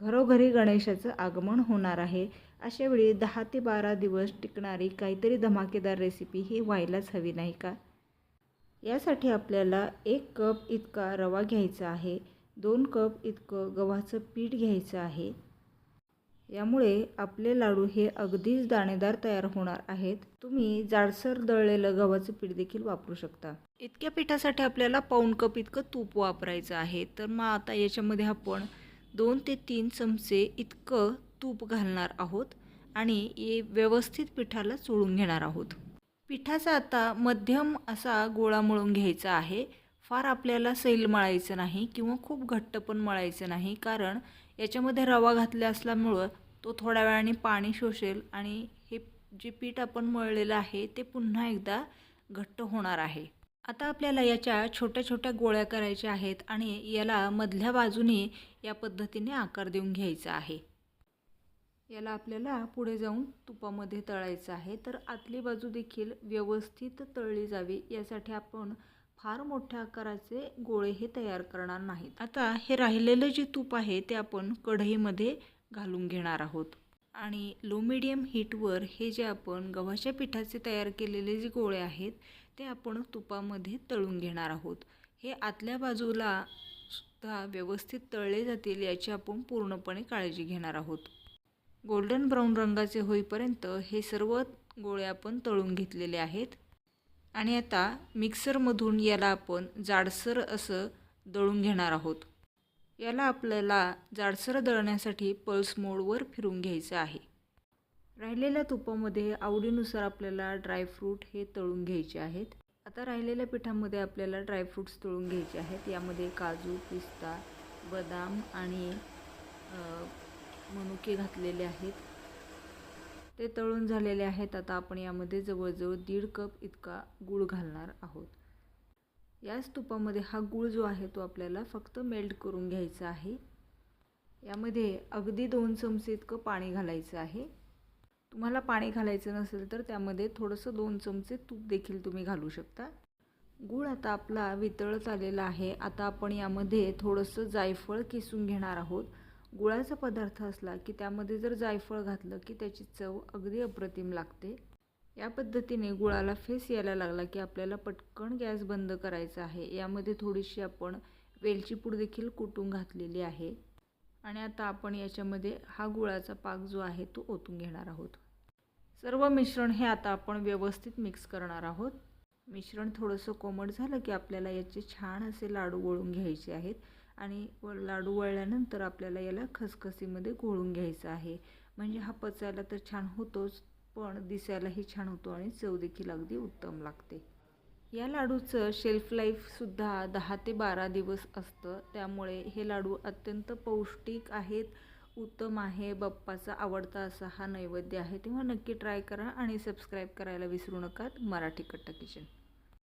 घरोघरी गणेशाचं आगमन होणार आहे. अशा वेळी दहा ते बारा दिवस टिकणारी काहीतरी धमाकेदार रेसिपी ही व्हायलाच हवी नाही का? यासाठी आपल्याला एक कप इतका रवा घ्यायचा आहे. दोन कप इतकं गव्हाचं पीठ घ्यायचं आहे. यामुळे आपले लाडू हे अगदीच दाणेदार तयार होणार आहेत. तुम्ही जाडसर दळलेलं गव्हाचं पीठ देखील वापरू शकता. इतक्या पिठासाठी आपल्याला पाऊण कप इतकं तूप वापरायचं आहे. तर मग आता याच्यामध्ये आपण दोन ते तीन चमचे इतकं तूप घालणार आहोत आणि हे व्यवस्थित पिठाला चोळून घेणार आहोत. पिठाचा आता मध्यम असा गोळा मळून घ्यायचा आहे. फार आपल्याला सैल मळायचं नाही किंवा खूप घट्ट पण मळायचं नाही कारण याच्यामध्ये रवा घातला असल्यामुळं तो थोड्या वेळाने पाणी शोषेल आणि हे जे पीठ आपण मळलेलं आहे ते पुन्हा एकदा घट्ट होणार आहे. आता आपल्याला याच्या छोट्या छोट्या गोळ्या करायच्या आहेत आणि याला मधल्या बाजूने या पद्धतीने आकार देऊन घ्यायचा आहे. याला आपल्याला पुढे जाऊन तुपामध्ये तळायचं आहे. तर आतली बाजू देखील व्यवस्थित तळली जावी. यासाठी आपण फार मोठ्या आकाराचे गोळे हे तयार करणार नाहीत. आता हे राहिलेलं जे तूप आहे ते आपण कढईमध्ये घालून घेणार आहोत. आणि लो मिडियम हीटवर हे जे आपण गव्हाच्या पिठाचे तयार केलेले जे गोळे आहेत ते आपण तुपामध्ये तळून घेणार आहोत. हे आतल्या बाजूला सुद्धा व्यवस्थित तळले जातील याची आपण पूर्णपणे काळजी घेणार आहोत. गोल्डन ब्राऊन रंगाचे होईपर्यंत हे सर्व गोळे आपण तळून घेतलेले आहेत. आणि आता मिक्सरमधून याला आपण जाडसर असं दळून घेणार आहोत. याला आपल्याला जाडसर दळण्यासाठी पल्स मोडवर फिरून घ्यायचं आहे. राहिलेल्या तुपामध्ये आवडीनुसार आपल्याला ड्रायफ्रूट हे तळून घ्यायचे आहेत. आता राहिलेल्या पिठामध्ये आपल्याला ड्रायफ्रूट्स तळून घ्यायचे आहेत. यामध्ये काजू पिस्ता बदाम आणि मनुके घातलेले आहेत. ते तळून झालेले आहेत. आता आपण यामध्ये जवळजवळ दीड कप इतका गूळ घालणार आहोत. याच तुपामध्ये हा गूळ जो आहे तो आपल्याला फक्त मेल्ट करून घ्यायचा आहे. यामध्ये अगदी दोन चमचे इतकं पाणी घालायचं आहे. तुम्हाला पाणी घालायचं नसेल तर त्यामध्ये थोडंसं दोन चमचे तूप देखील तुम्ही घालू शकता. गूळ आता आपला वितळत आलेला आहे. आता आपण यामध्ये थोडंसं जायफळ किसून घेणार आहोत. गुळाचा पदार्थ असला की त्यामध्ये जर जायफळ घातलं की त्याची चव अगदी अप्रतिम लागते. या पद्धतीने गुळाला फेस यायला लागला की आपल्याला पटकन गॅस बंद करायचा आहे. यामध्ये थोडीशी आपण वेलची पूड देखील कुटून घातलेली आहे. आणि आता आपण याच्यामध्ये हा गुळाचा पाक जो आहे तो ओतून घेणार आहोत. सर्व मिश्रण हे आता आपण व्यवस्थित मिक्स करणार आहोत. मिश्रण थोडंसं कोमट झालं की आपल्याला याचे छान असे लाडू वळून घ्यायचे आहेत. आणि लाडू वळल्यानंतर आपल्याला याला खसखसीमध्ये घोळून घ्यायचं आहे. म्हणजे हा पचायला तर छान होतोच. पण दिसायलाही छान होतो आणि चव देखील अगदी उत्तम लागते. या लाडूचं शेल्फ लाईफसुद्धा दहा ते बारा दिवस असतं. त्यामुळे हे लाडू अत्यंत पौष्टिक आहेत उत्तम आहे बाप्पाचा आवडता असा हा नैवेद्य आहे. तेव्हा नक्की ट्राय करा आणि सबस्क्राईब करायला विसरू नका मराठी कट्टा किचन